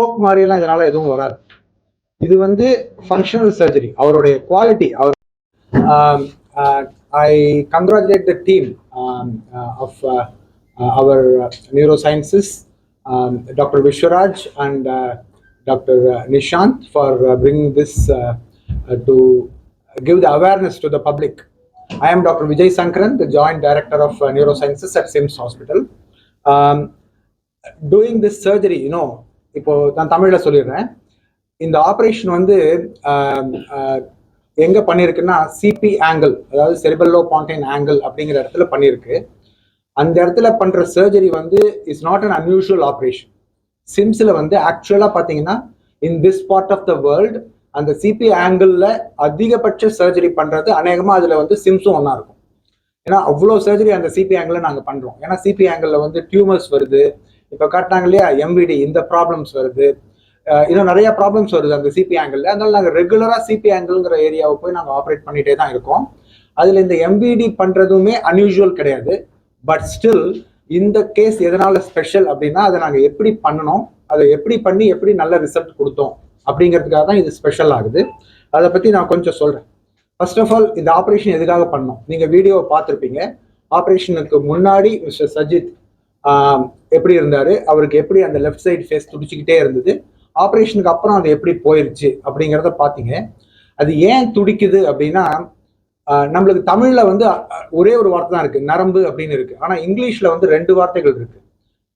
Stroke மாதிரியெல்லாம் இதனால எதுவும் வராது இது வந்து ஃபங்க்ஷனல் சர்ஜரி அவருடைய quality our I congratulate the team of our neuro sciences doctor Viswaraj and doctor Nishanth for bringing this to give the awareness to the public. I am Dr. Vijay Sankaran, the Joint Director of uh, Neurosciences at SIMS Hospital. Um, doing this surgery, you know, இப்போ நான் தமிழ்ல சொல்லிடுறேன். இந்த operation வந்து எங்க பண்ணியிருக்குன்னா CP angle அதாவது செரிபல்லோ pontine angle அப்படிங்கிற இடத்துல பண்ணியிருக்கு அந்த இடத்துல பண்ற சர்ஜரி வந்து is not an unusual operation சிம்ஸ்ல வந்து ஆக்சுவலா பாத்தீங்கன்னா in this part of the world அந்த சிபி ஆங்கிளில் அதிகபட்ச சர்ஜரி பண்றது அநேகமா அதுல வந்து சிம்ஸும் ஒன்றா இருக்கும். ஏன்னா அவ்வளோ சர்ஜரி அந்த சிபி ஆங்கிள் நாங்கள் பண்றோம். ஏன்னா சிபி ஆங்கிள் வந்து டியூமர்ஸ் வருது. இப்போ காட்டினாங்க இல்லையா? எம்விடி இந்த ப்ராப்ளம்ஸ் வருது. இன்னும் நிறைய ப்ராப்ளம்ஸ் வருது அந்த சிபி ஆங்கிள் அதனால நாங்கள் ரெகுலராக சிபி ஆங்கிள்ங்கிற ஏரியாவை போய் நாங்கள் ஆப்ரேட் பண்ணிகிட்டே தான் இருக்கோம். அதில் இந்த எம்பிடி பண்ணுறதுமே அன்யூஷுவல் கிடையாது. பட் ஸ்டில் இந்த கேஸ் எதனால ஸ்பெஷல் அப்படின்னா அதை நாங்கள் எப்படி பண்ணணும் அதை எப்படி பண்ணி எப்படி நல்ல ரிசல்ட் கொடுத்தோம் அப்படிங்கிறதுக்காக தான் இது ஸ்பெஷல் ஆகுது. அதை பற்றி நான் கொஞ்சம் சொல்கிறேன் ஃபர்ஸ்ட் ஆஃப் ஆல் இந்த ஆப்ரேஷன் எதுக்காக பண்ணோம்? நீங்கள் வீடியோவை பார்த்துருப்பீங்க. ஆப்ரேஷனுக்கு முன்னாடி மிஸ்டர் சஜித் எப்படி இருந்தார் அவருக்கு எப்படி அந்த லெஃப்ட் சைடு ஃபேஸ் துடிச்சுக்கிட்டே இருந்தது ஆப்ரேஷனுக்கு அப்புறம் அது எப்படி போயிருச்சு அப்படிங்கிறத பார்த்தீங்க. அது ஏன் துடிக்குது அப்படின்னா நம்மளுக்கு தமிழில் வந்து ஒரே ஒரு வார்த்தை தான் இருக்குது நரம்பு அப்படின்னு இருக்குது ஆனால் இங்கிலீஷில் வந்து ரெண்டு வார்த்தைகள் இருக்குது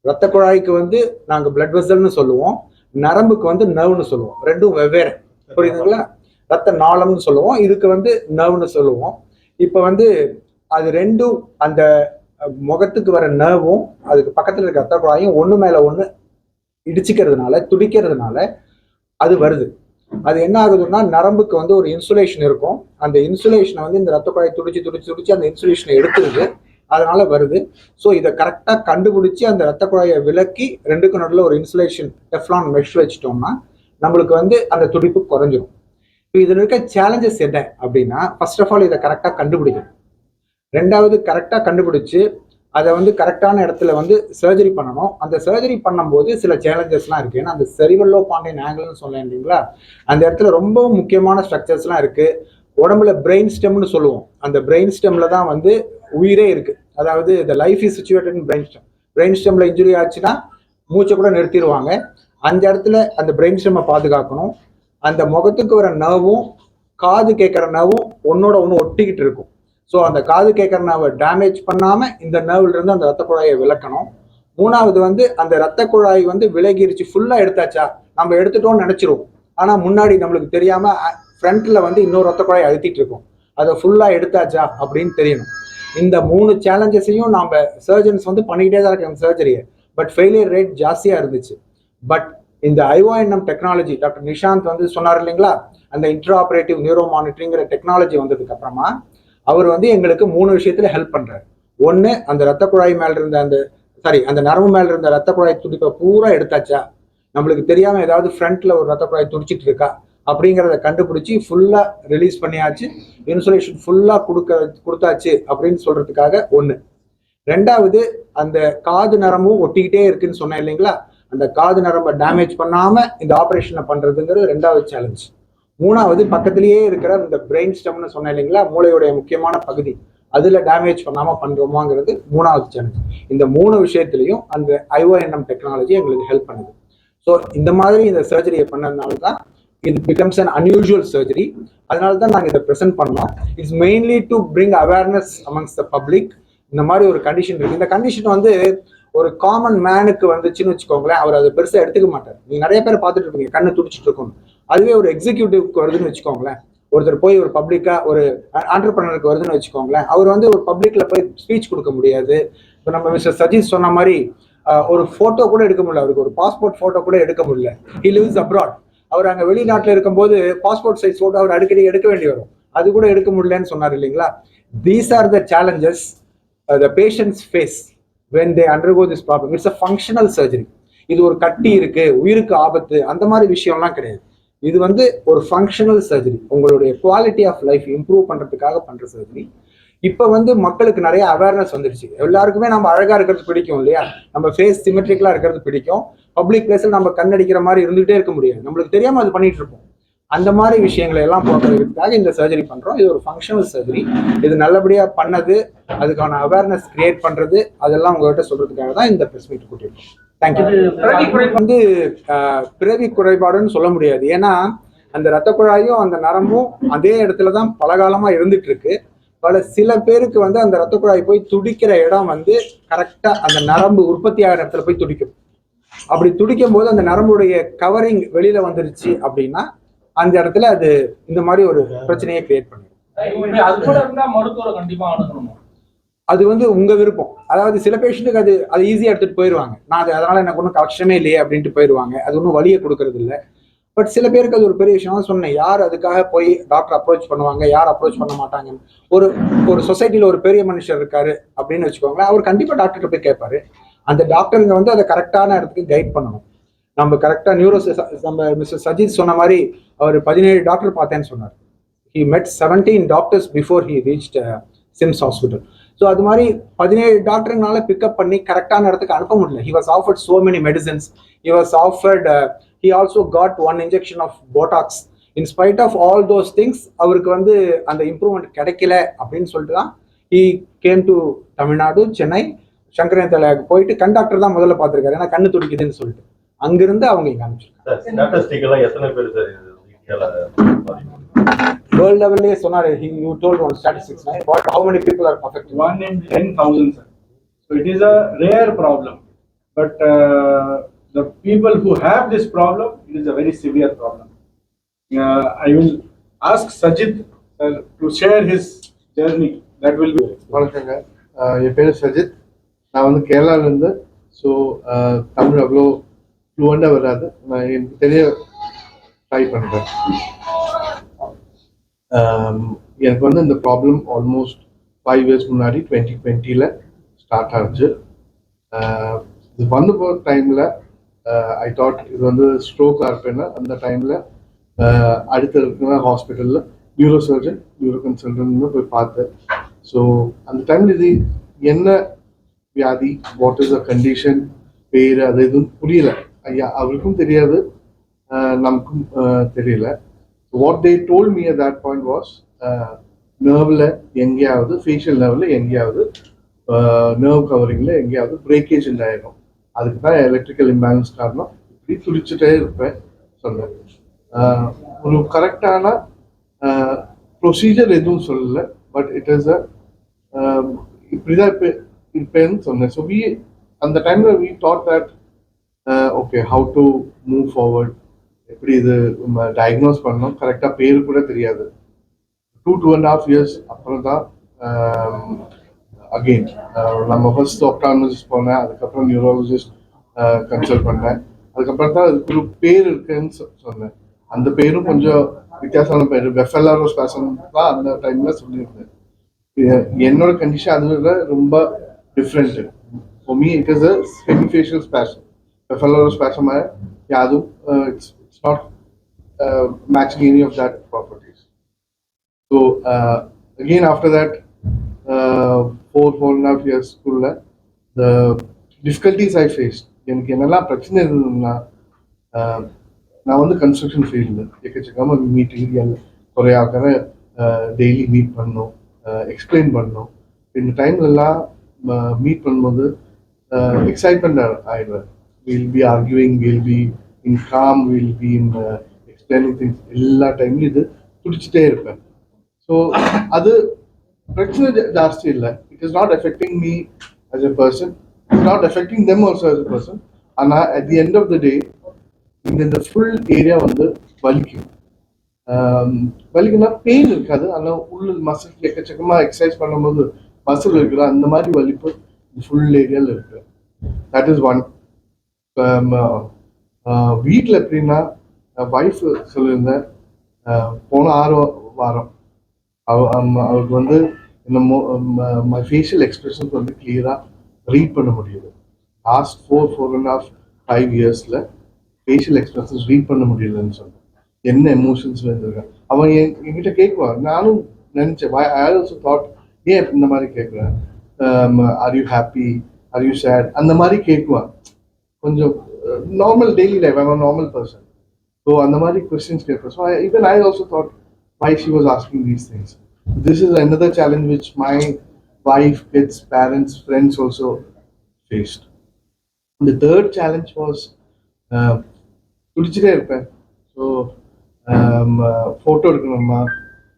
ரத்த குழாய்க்கு வந்து நாங்கள் பிளட் வெசல்னு சொல்லுவோம் நரம்புக்கு வந்து நர்வ்னு சொல்லுவோம். ரெண்டும் வெவ்வேறு. புரியுதுங்களா? ரத்த நாளம்னு சொல்லுவோம் இதுக்கு வந்து நர்வ்னு சொல்லுவோம். இப்போ வந்து அது ரெண்டும் அந்த முகத்துக்கு வர நர்வும் அதுக்கு பக்கத்துல இருக்க ரத்த குழாயும் ஒண்ணு மேல ஒண்ணு இடிச்சுக்கிறதுனால துடிக்கிறதுனால அது வருது. அது என்ன ஆகுதுன்னா நரம்புக்கு வந்து ஒரு இன்சுலேஷன் இருக்கும். அந்த இன்சுலேஷனை வந்து இந்த ரத்த குழாய் துடிச்சு துடிச்சு துடிச்சு அந்த இன்சுலேஷனை எடுத்துருது. அதனால வருது. ஸோ இதை கரெக்டாக கண்டுபிடிச்சி அந்த ரத்த குழாயை விலக்கி ரெண்டுக்கு நடுவில் ஒரு இன்சுலேஷன் டெஃப்லான் மெஷ் வச்சிட்டோம்னா நம்மளுக்கு வந்து அந்த துடிப்பு குறைஞ்சிரும். இப்போ இதில் இருக்க சேலஞ்சஸ் என்ன அப்படின்னா ஃபர்ஸ்ட் ஆஃப் ஆல் இதை கரெக்டாக கண்டுபிடிக்கணும். ரெண்டாவது கரெக்டாக கண்டுபிடிச்சி அதை வந்து கரெக்டான இடத்துல வந்து சர்ஜரி பண்ணணும். அந்த சர்ஜரி பண்ணும்போது சில சேலஞ்சஸ்லாம் இருக்குது ஏன்னா அந்த செரிவல்லோ பாண்டியன் ஆங்கிள்னு சொன்னேன் இல்லைங்களா? அந்த இடத்துல ரொம்ப முக்கியமான ஸ்ட்ரக்சர்ஸ்லாம் இருக்குது உடம்புல பிரெயின் ஸ்டெம்னு சொல்லுவோம். அந்த பிரெயின் ஸ்டெம்மில் தான் வந்து உயிரே இருக்குது அதாவது இந்த life is situated brain stem brain ஸ்டெம்மில் injury ஆச்சுன்னா மூச்சை கூட நிறுத்திடுவாங்க. அந்த இடத்துல அந்த பிரெயின் ஸ்டெம்மை பாதுகாக்கணும். அந்த முகத்துக்கு வர நர்வும் காது கேட்குற நர்வும் ஒன்னோட ஒன்று ஒட்டிக்கிட்டு இருக்கும். ஸோ அந்த காது கேட்குற நர்வை டேமேஜ் பண்ணாமல் இந்த நர்வ்லேருந்து அந்த ரத்த குழாயை விளக்கணும். மூணாவது வந்து அந்த ரத்த குழாய் வந்து விலகிருச்சு ஃபுல்லாக எடுத்தாச்சா நம்ம எடுத்துட்டோம்னு நினச்சிருவோம். ஆனால் முன்னாடி நம்மளுக்கு தெரியாமல் ஃப்ரண்ட்டில் வந்து இன்னொரு ரத்த குழாய் அழுத்திட்டு இருக்கும். அதை ஃபுல்லாக எடுத்தாச்சா அப்படின்னு தெரியணும். இந்த மூணு சேலஞ்சஸையும் நாம் சர்ஜன்ஸ் வந்து பண்ணிக்கிட்டே தான் இருக்காங்க சர்ஜரியை பட் ஃபெயிலியர் ரேட் ஜாஸ்தியாக இருந்துச்சு. பட் இந்த ஐஓஎன்எம் டெக்னாலஜி டாக்டர் நிஷாந்த் வந்து சொன்னார் இல்லைங்களா? அந்த இன்ட்ரா ஆப்ரேட்டிவ் நியூரோ மானிட்டரிங்கிற டெக்னாலஜி வந்ததுக்கு அப்புறமா அவர் வந்து எங்களுக்கு மூணு விஷயத்துல ஹெல்ப் பண்றாரு. ஒன்னு அந்த ரத்த குழாய் மேல இருந்த அந்த சாரி அந்த நரம்பு மேல இருந்த ரத்த குழாய் துடிப்பை பூரா எடுத்தாச்சா? நம்மளுக்கு தெரியாம ஏதாவது ஃப்ரண்ட்ல ஒரு ரத்த குழாய் துடிச்சிட்டு இருக்கா? அப்படிங்கிறத கண்டுபிடிச்சி ஃபுல்லா ரிலீஸ் பண்ணியாச்சு. இன்சுலேஷன் ஃபுல்லா கொடுக்க கொடுத்தாச்சு அப்படின்னு சொல்றதுக்காக ஒண்ணு. ரெண்டாவது அந்த காது நரமும் ஒட்டிக்கிட்டே இருக்குன்னு சொன்னேன் இல்லைங்களா? அந்த காது நரம்பை டேமேஜ் பண்ணாம இந்த ஆபரேஷனை பண்றதுங்கிறது ரெண்டாவது சேலஞ்ச் மூணாவது பக்கத்திலேயே இருக்கிற இந்த பிரெயின் ஸ்டெம்னு சொன்னேன் இல்லைங்களா மூளையுடைய முக்கியமான பகுதி. அதுல டேமேஜ் பண்ணாம பண்றோமாங்கிறது மூணாவது சேலஞ்ச் இந்த மூணு விஷயத்திலையும் அந்த ஐஓஎன்எம் டெக்னாலஜி எங்களுக்கு ஹெல்ப் பண்ணுது. ஸோ இந்த மாதிரி இந்த சர்ஜரியை பண்ணதுனால தான் இது பிகம்ஸ் அன் அன்யூஷுவல் சர்ஜரி அதனால தான் நாங்கள் இதை ப்ரெசென்ட் பண்ணோம். It's mainly to bring awareness amongst the public இந்த மாதிரி ஒரு கண்டிஷன் இருக்கு. இந்த கண்டிஷன் வந்து ஒரு காமன் மேனுக்கு வந்துச்சுன்னு வச்சுக்கோங்களேன் அவர் அதை பெருசாக எடுத்துக்க மாட்டார். நீங்க நிறைய பேர் பார்த்துட்டு இருப்பீங்க கண்ணு துடிச்சிட்டு இருக்கணும் அதுவே ஒரு எக்ஸிக்யூட்டிவ்க்கு வருதுன்னு வச்சுக்கோங்களேன். ஒருத்தர் போய் ஒரு பப்ளிக்கா ஒரு ஆண்டர்பிரனருக்கு வருதுன்னு வச்சுக்கோங்களேன். அவர் வந்து ஒரு பப்ளிக்ல போய் ஸ்பீச் கொடுக்க முடியாது. இப்போ நம்ம மிஸ்டர் சஜித் சொன்ன மாதிரி ஒரு போட்டோ கூட எடுக்க முடியல. அவருக்கு ஒரு பாஸ்போர்ட் போட்டோ கூட எடுக்க முடியல. ஹி லிவ்ஸ் அப்ராட் அவர் அங்கே வெளிநாட்டில் இருக்கும்போது பாஸ்போர்ட் சைஸ் போட்டோ அவர் அடிக்கடி எடுக்க வேண்டி வரும். அது கூட எடுக்க முடியலன்னு சொன்னார் இல்லைங்களா? These are the challenges the patients face when they undergo this problem it's a functional surgery இது ஒரு கட்டி இருக்கு உயிருக்கு ஆபத்து அந்த மாதிரி விஷயம்லாம் கிடையாது. இது வந்து ஒரு ஃபங்க்ஷனல் சர்ஜரி உங்களுடைய குவாலிட்டி ஆஃப் லைஃப் இம்ப்ரூவ் பண்ணுறதுக்காக பண்ணுற சர்ஜரி இப்போ வந்து மக்களுக்கு நிறைய அவேர்னஸ் வந்துருச்சு. எல்லாருக்குமே நம்ம அழகாக இருக்கிறது பிடிக்கும் இல்லையா? நம்ம ஃபேஸ் சிமெட்ரிக்கலாக இருக்கிறது பிடிக்கும். பப்ளிக் பிளேஸில் நம்ம கண்ணடிக்கிற மாதிரி இருந்துகிட்டே இருக்க முடியாது. நம்மளுக்கு தெரியாமல் அது பண்ணிட்டு இருப்போம். அந்த மாதிரி விஷயங்களை எல்லாம் போக்குறதுக்காக இந்த சர்ஜரி பண்ணுறோம் இது ஒரு ஃபங்க்ஷனல் சர்ஜரி இது நல்லபடியாக பண்ணது அதுக்கான அவேர்னஸ் கிரியேட் பண்ணுறது அதெல்லாம் உங்கள்கிட்ட சொல்கிறதுக்காக தான் இந்த ப்ரெஸ் மீட் கூட்டியிருக்கோம். தேங்க்யூ வந்து பிறவி குறைபாடுன்னு சொல்ல முடியாது. ஏன்னா அந்த ரத்த குழாயும் அந்த நரம்பும் அதே இடத்துல தான் பல காலமா இருந்துட்டு இருக்கு பல சில பேருக்கு வந்து அந்த ரத்த குழாய் போய் துடிக்கிற இடம் வந்து கரெக்டா அந்த நரம்பு உற்பத்தி ஆகிற இடத்துல போய் துடிக்கும். அப்படி துடிக்கும் போது அந்த நரம்புடைய கவரிங் வெளியில வந்துருச்சு அப்படின்னா அந்த இடத்துல அது இந்த மாதிரி ஒரு பிரச்சனையை கிரியேட் இப்படி அது கூட இருந்தா மருத்துவரை கண்டிப்பா அணுகணும்? அது வந்து உங்க விருப்பம். அதாவது சில பேஷண்ட்டுக்கு அது அது ஈஸியாக எடுத்துட்டு போயிடுவாங்க நான் அது அதனால எனக்கு ஒன்றும் கஷ்டமே இல்லையே அப்படின்ட்டு போயிடுவாங்க அது ஒன்றும் வழியை கொடுக்கறது இல்லை. பட் சில பேருக்கு அது ஒரு பெரிய விஷயம் சொன்னேன். யார் அதுக்காக போய் டாக்டர் அப்ரோச் பண்ணுவாங்க? யார் அப்ரோச் பண்ண மாட்டாங்க ஒரு ஒரு சொசைட்டியில் ஒரு பெரிய மனுஷர் இருக்காரு அப்படின்னு வச்சுக்கோங்களேன். அவர் கண்டிப்பாக டாக்டர்கிட்ட போய் கேட்பாரு. அந்த டாக்டருங்க வந்து அதை கரெக்டான இடத்துக்கு கைட் பண்ணணும். நம்ம கரெக்டாக நியூரோ நம்ம மிஸ்டர் சஜித் சொன்ன மாதிரி அவர் பதினேழு டாக்டர் பார்த்தேன்னு சொன்னார். He met seventeen doctors before he reach SIMS hospital so அது மாதிரி பதினேழு டாக்டருங்கனால பிக்கப் பண்ணி கரெக்டான இடத்துக்கு அனுப்ப முடியல. He was offered so many medicines he was offered he also got one injection of Botox in spite of all those things அவருக்கு வந்து அந்த இம்ப்ரூவ்மெண்ட் கிடைக்கல அப்படின்னு சொல்லிட்டு தான் he came to Tamil Nadu Chennai Sankaran தலையாக்கு போயிட்டு கண்டாக்டர் தான் முதல்ல பார்த்துருக்காரு. ஏன்னா கண்ணு துடிக்குதுன்னு சொல்லிட்டு. அங்கிருந்து அவங்க இங்க அனுப்பிச்சிருக்காங்க. பாதிப்பு? வேர்ல்ட் லெவல்லே சொன்னாரு he you told one statistics right? what how many people are affected one in 10,000, sir. So it is a rare problem. But uh, the people who have this problem, it is a very severe problem. Uh, I will ask Sajid sir, to share his journey. That will be. வணக்கங்க என் பேர் சஜித் நான் வந்து கேரளாலேருந்து so Tamil அவ்வளோ ஃப்ளூவெண்டாக வராது நான் எனக்கு தெரிய try பண்ணுறேன் Um, எனக்கு வந்து இந்த ப்ராப்ளம் ஆல்மோஸ்ட் ஃபைவ் இயர்ஸ் முன்னாடி டுவெண்ட்டி டுவெண்ட்டியில் ஸ்டார்ட் ஆச்சு இது வந்து போகிற டைமில் ஐ தாட் இது வந்து ஸ்ட்ரோக்காக இருப்பேன்னா அந்த டைமில் uh, அடுத்த இருக்கிற ஹாஸ்பிட்டலில் நியூரோ சர்ஜன் நியூரோ கன்சல்டன்ட்னு போய் பார்த்தேன். ஸோ அந்த டைமில் இது என்ன வியாதி வாட் இஸ் அ கண்டிஷன் பேர் அது எதுவும் புரியல. ஐயா அவருக்கும் தெரியாது. Uh, நமக்கும் uh, தெரியல. What they told me at that point was நர்வில் எங்கேயாவது ஃபேஷியல் நர்வில் எங்கேயாவது uh, நர்வ் கவரிங்கில் எங்கேயாவது பிரேக்கேஜ் ஆகிடும் அதுக்கு தான் எலக்ட்ரிக்கல் இம்பேலன்ஸ் காரணம். இப்படி துடிச்சுட்டே இருப்பேன் சொன்னேன் ஒரு கரெக்டான ப்ரொசீஜர் எதுவும் சொல்லலை பட் இட் இஸ் அ இப்படிதான் இப்போ இருப்பேன்னு சொன்னேன் ஸோ வி அந்த டைமில் we thought that okay how to move forward எப்படி இது டயக்னோஸ் பண்ணணும் கரெக்டாக பேர் கூட தெரியாது. Two two and half years அப்புறம் தான் um, அகெயின் uh, நம்ம ஃபர்ஸ்ட் ஆப்டாலஜிஸ்ட் போனேன் அதுக்கப்புறம் நியூரோலஜிஸ்ட் கன்சல்ட் uh, பண்ணேன். அதுக்கப்புறம் தான் அதுக்கு ஒரு பேர் இருக்குன்னு சொன்னேன். அந்த பேரும் கொஞ்சம் வித்தியாசமான பேர் வெஃபெல்லாரோ ஸ்பேசன் தான் அந்த டைம்ல சொல்லியிருந்தேன். என்னோட கண்டிஷன் அது விட ரொம்ப different for me it is a hemifacial spasm வெஃபெல்லாரோ spasm யாரும் uh, it's it's not matching any of that properties so uh, after that four four and half இயர்ஸ்க்குள்ள the difficulties I face எனக்கு என்னெல்லாம் பிரச்சனை இருந்ததுன்னா uh, நான் வந்து construction field எக்கச்சக்கமாக meeting குறைய daily meet பண்ணோம் uh, எக்ஸ்பிளைன் பண்ணோம். இந்த டைம்லலாம் மீட் uh, பண்ணும்போது எக்ஸைட்மெண்ட் ஆயிடுவேன். Will be arguing will be in calm will be in explaining things எல்லா டைம்லையும் இது துடிச்சிட்டே இருப்பேன். ஸோ அது பிரச்சனை ஜாஸ்தி இல்லை. It is not affecting me as a person it's not affecting them also as a person ஆனால் at the end of the day இந்த இந்த ஃபுல் ஏரியா வந்து வலிக்கும். வலிக்குன்னா பெயின் இருக்காது. ஆனால் உள்ள மசில் எக்கச்சக்கமாக எக்ஸசைஸ் பண்ணும்போது மசில் இருக்குல்ல அந்த மாதிரி வலிப்பு ஃபுல் ஏரியாவில் இருக்கு. தட் இஸ் ஒன் வீட்டில் எப்படின்னா ஒய்ஃப் சொல்லியிருந்தேன் போன ஆறு வாரம் அவ அவளுக்கு அவருக்கு வந்து இந்த மை ஃபேஷியல் எக்ஸ்பிரஷன்ஸ் வந்து கிளியராக ரீட் பண்ண முடியுது. Last four four and half five இயர்ஸில் ஃபேஷியல் எக்ஸ்பிரஷன்ஸ் ரீட் பண்ண முடியலன்னு சொன்னேன். என்ன எமோஷன்ஸ் வந்திருக்கேன் அவன் என் என்கிட்ட கேட்குவான் நானும் நினச்சேன் ஐ ஆல்சோ தாட் ஏன் இந்த மாதிரி கேட்குறேன் are you happy are you sad அந்த மாதிரி கேட்குவான் கொஞ்சம் normal daily life I'm a normal person so அந்த மாதிரி கொஸ்டின்ஸ் கேட்பேன். So even I also thought why she was asking these things this is another challenge which my wife, kids, parents, friends also faced. The third challenge was uh, குடிச்சிட்டே இருப்பேன். So photo um, uh, எடுக்கணுமா?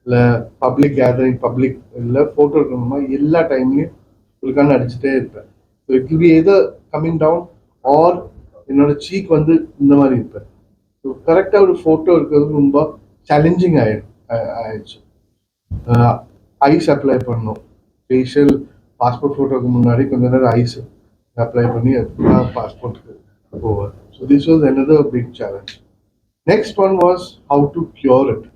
இல்லை public gathering public இல்லை photo எடுக்கணுமா? எல்லா டைம்லையும் உங்களுக்கான அடிச்சுட்டே இருப்பேன். So it will be either coming down or என்னோட சீக் வந்து இந்த மாதிரி இருப்பேன். ஸோ கரெக்டாக ஒரு ஃபோட்டோ இருக்கிறது ரொம்ப சேலஞ்சிங் ஆயி ஆயிடுச்சு. ஐஸ் அப்ளை பண்ணோம். ஃபேஷியல் பாஸ்போர்ட் ஃபோட்டோக்கு முன்னாடி கொஞ்ச நேரம் ஐஸ் அப்ளை பண்ணி அதுதான் பாஸ்போர்ட்டுக்கு போவேன். So this was another big challenge next one was how to cure it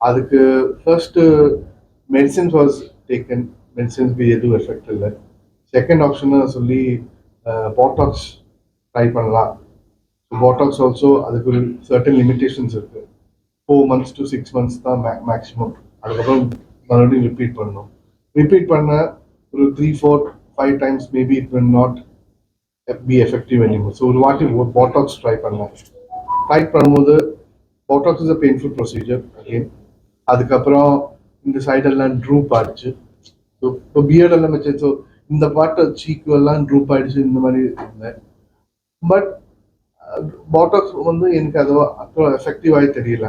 அதுக்கு ஃபர்ஸ்ட்டு மெடிசின்ஸ் வாஸ் டேக்கன் மெடிசின்ஸ்க்கு எதுவும் எஃபெக்ட் இல்லை. செகண்ட் ஆப்ஷனாக சொல்லி பாட்டாக்ஸ் ட்ரை பண்ணலாம். பாட்டாக்ஸ் ஆல்சோ அதுக்கு ஒரு சர்டன் லிமிடேஷன்ஸ் இருக்கு. Four months to six months தான் மேக்ஸிமம் அதுக்கப்புறம் மறுபடியும் ரிப்பீட் பண்ணணும். ரிப்பீட் பண்ண ஒரு three four five times maybe it will not be effective anymore. So ஒரு வாட்டி பாட்டாக்ஸ் ட்ரை பண்ணேன் ட்ரை பண்ணும்போது botox is a painful procedure again அதுக்கப்புறம் இந்த சைடெல்லாம் ட்ரூப் ஆயிடுச்சு. ஸோ இப்போ பியர்டெல்லாம் வச்சு ஸோ இந்த பாட்டை சீக்கு எல்லாம் ட்ரூப் ஆயிடுச்சு இந்த மாதிரி இருந்தேன் பட் பாட்டாக்ஸ் வந்து எனக்கு அது அவ்வளோ எஃபெக்டிவாகி தெரியல.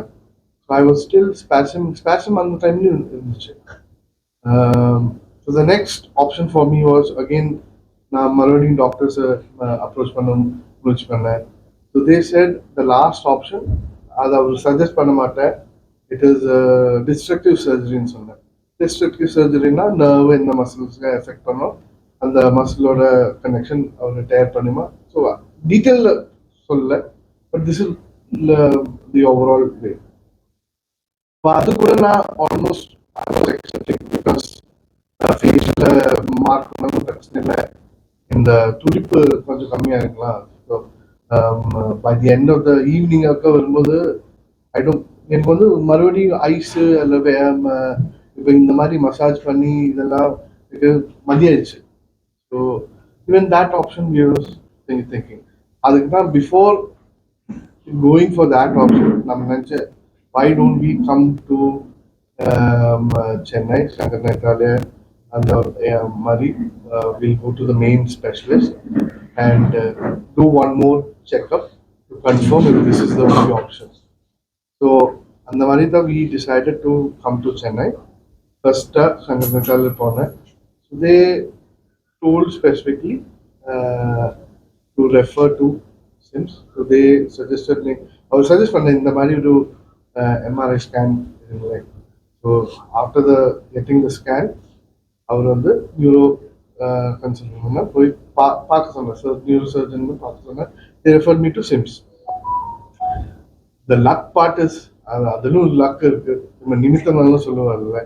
So I was still spasm spasm அந்த டைம்லையும் இருந்துச்சு. So the next option for me was again நான் மறுபடியும் டாக்டர்ஸை அப்ரோச் பண்ண முயற்சி பண்ணேன். So they said the last option அதை அவர் சஜஸ்ட் பண்ண மாட்டேன் இட் இஸ் டிஸ்ட்ரக்டிவ் சர்ஜரின்னு சொன்னேன் டிஸ்ட்ரக்டிவ் சர்ஜரினா நர்வ் இந்த மசில்ஸ்க்கு எஃபெக்ட் பண்ணோம். அந்த மசிலோட கனெக்ஷன் அவர் டயர் பண்ணுமா ஸோ டீட்டெயில் சொல்லல but this is the overall way இப்போ அது கூட நான் ஆல்மோஸ்ட் ஐ வாஸ் பிகாஸ் ஃபேஸில் மார்க் பண்ணணும் பிரச்சனை இல்லை இந்த துடிப்பு கொஞ்சம் கம்மியாக இருக்கலாம் so by the end of the ஈவினிங்காக்க வரும்போது ஐ டோன்ட் எனக்கு வந்து மறுபடியும் ஐஸு அல்ல இப்போ இந்த மாதிரி மசாஜ் பண்ணி இதெல்லாம் இது மதியாயிடுச்சு. So even that option use thinking அதுக்கு தான் before going for that option நம்ம நினச்ச why don't we come to um, uh, Chennai, Shankar Nethralaya, and uh, uh, Mari, uh, we'll go to the main specialist and uh, do one more checkup to confirm if this is the only option. So, அந்த மாதிரி தான் we decided to come to Chennai. First, uh, Shankar Nethralaya போனேன். So, they told to refer to SIMS so they suggested they அவர் suggest பண்ண இந்த மாதிரி ஒரு MRI scan so after the getting the scan அவர் வந்து நியூரோ கன்சல்டன்ட்னா uh, போய் பா பார்க்க சொன்னார். சார் நியூரோ சர்ஜன் பார்க்க சொன்னார். Refer me to SIMS the luck part is அதிலும் லக் இருக்கு. நம்ம நிமித்தமாக சொல்லுவார்ல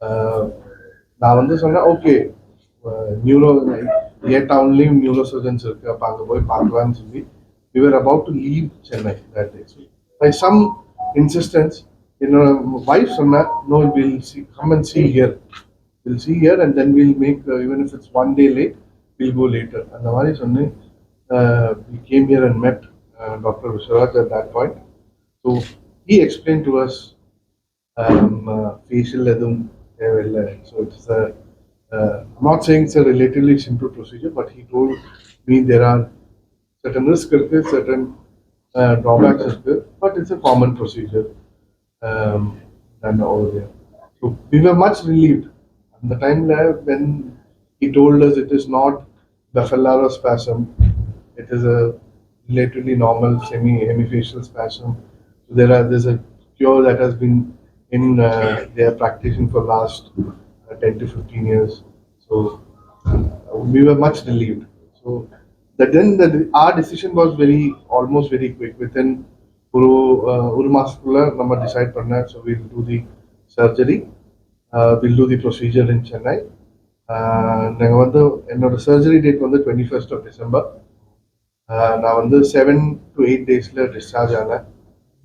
uh, நான் வந்து சொன்னேன் ஓகே நியூரோ uh, ஏ டவுன்லேயும் நியூரோ சர்ஜன்ஸ் இருக்கு அப்போ அங்கே போய் பார்க்கலாம்னு சொல்லி we were about to leave Chennai that day. So by some insistence, you know, my wife சொன்னா no, we'll see, come and see here. We'll see here and then we'll make, uh, even if it's one day late, we'll go later. அந்த மாதிரி சொன்னேன் uh, we came here and met uh, Dr. Viswaraj at that point. So he explained to us um, uh, facial எதுவும் தேவையில்லை. So it's a, uh, I'm not saying it's a relatively simple procedure, but he told me there are certain risks, certain uh, drawbacks as well, but it's a common procedure um, and over there. So we were much relieved. And the time when he told us it is not bacillaro spasm, it is a relatively normal semi hemifacial spasm. So there are there's a cure that has been in uh, they practicing for last 10 to 15 years. So uh, we were much relieved. So that then the, our decision was very almost very quick. Within ஒரு uh, ஒரு மாசத்துக்குள்ள நம்ம decide பண்ணேன் so will do the surgery will do the procedure in Chennai நாங்கள் வந்து என்னோட surgery date வந்து twenty first of December நான் வந்து செவன் டு எயிட் டேஸில் டிஸ்சார்ஜ் ஆனேன்.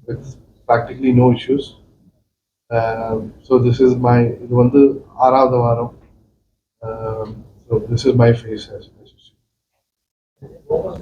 With practically no issues so this is my இது வந்து ஆறாவது வாரம். So this is my face Focus